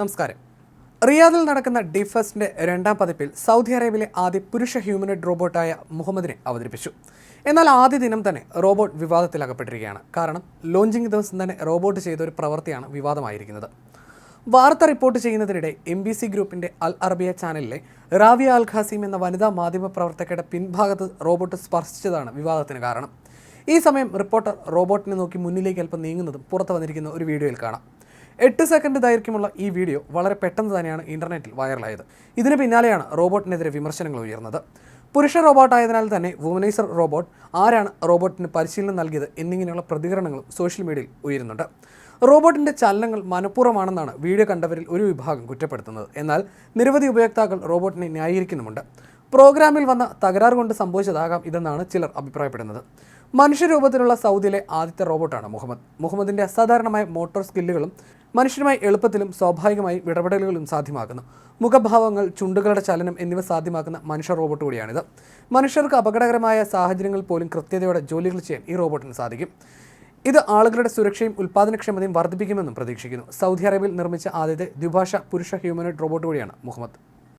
നമസ്കാരം. റിയാദിൽ നടക്കുന്ന ഡിഫസ്റ്റിന്റെ രണ്ടാം പതിപ്പിൽ സൗദി അറേബ്യയിലെ ആദ്യ പുരുഷ ഹ്യൂമനോയിഡ് റോബോട്ടായ മുഹമ്മദിനെ അവതരിപ്പിച്ചു. എന്നാൽ ആദ്യ ദിനം തന്നെ റോബോട്ട് വിവാദത്തിൽ അകപ്പെട്ടിരിക്കുകയാണ്. കാരണം ലോഞ്ചിങ് ദിവസം തന്നെ റോബോട്ട് ചെയ്ത ഒരു പ്രവൃത്തിയാണ് വിവാദമായിരിക്കുന്നത്. വാർത്ത റിപ്പോർട്ട് ചെയ്യുന്നതിനിടെ എം ബി സി ഗ്രൂപ്പിന്റെ അൽ അറബിയ ചാനലിലെ റാവിയ അൽ ഖാസിം എന്ന വനിതാ മാധ്യമ പ്രവർത്തകയുടെ പിൻഭാഗത്ത് റോബോട്ട് സ്പർശിച്ചതാണ് വിവാദത്തിന് കാരണം. ഈ സമയം റിപ്പോർട്ടർ റോബോട്ടിനെ നോക്കി മുന്നിലേക്ക് അല്പം നീങ്ങുന്നതും പുറത്തു വന്നിരിക്കുന്ന ഒരു വീഡിയോയിൽ കാണാം. എട്ട് സെക്കൻഡ് ദൈർഘ്യമുള്ള ഈ വീഡിയോ വളരെ പെട്ടെന്ന് തന്നെയാണ് ഇന്റർനെറ്റിൽ വൈറലായത് ഇതിന് പിന്നാലെയാണ് റോബോട്ടിനെതിരെ വിമർശനങ്ങൾ ഉയർന്നത്. പുരുഷ റോബോട്ടായതിനാൽ തന്നെ വുമനൈസർ റോബോട്ട് ആരാണ് റോബോട്ടിന് പരിശീലനം നൽകിയത് എന്നിങ്ങനെയുള്ള പ്രതികരണങ്ങളും സോഷ്യൽ മീഡിയയിൽ ഉയരുന്നുണ്ട്. റോബോട്ടിന്റെ ചലനങ്ങൾ മനഃപൂർവമാണെന്നാണ് വീഡിയോ കണ്ടവരിൽ ഒരു വിഭാഗം കുറ്റപ്പെടുത്തുന്നത്. എന്നാൽ നിരവധി ഉപയോക്താക്കൾ റോബോട്ടിനെ ന്യായീകരിക്കുന്നുമുണ്ട്. പ്രോഗ്രാമിൽ വന്ന തകരാറ് കൊണ്ട് സംഭവിച്ചതാകാം ഇതെന്നാണ് ചിലർ അഭിപ്രായപ്പെടുന്നത്. മനുഷ്യരൂപത്തിലുള്ള സൗദിയിലെ ആദ്യത്തെ റോബോട്ടാണ് മുഹമ്മദ്. മുഹമ്മദിന്റെ അസാധാരണമായ മോട്ടോർ സ്കില്ലുകളും മനുഷ്യനുമായി എളുപ്പത്തിലും സ്വാഭാവികമായും ഇടപെടലുകളും സാധ്യമാക്കുന്നു. മുഖഭാവങ്ങൾ ചുണ്ടുകളുടെ ചലനം എന്നിവ സാധ്യമാക്കുന്ന മനുഷ്യ റോബോട്ട് കൂടിയാണിത്. മനുഷ്യർക്ക് അപകടകരമായ സാഹചര്യങ്ങളിൽ പോലും കൃത്യതയോടെ ജോലികൾ ചെയ്യാൻ ഈ റോബോട്ടിന് സാധിക്കും. ഇത് ആളുകളുടെ സുരക്ഷയും ഉൽപ്പാദനക്ഷമതയും വർദ്ധിപ്പിക്കുമെന്നും പ്രതീക്ഷിക്കുന്നു. സൗദി അറേബ്യയിൽ നിർമ്മിച്ച ആദ്യത്തെ ദ്വിഭാഷ പുരുഷ ഹ്യൂമനോയിഡ് റോബോട്ട് കൂടിയാണ് മുഹമ്മദ്.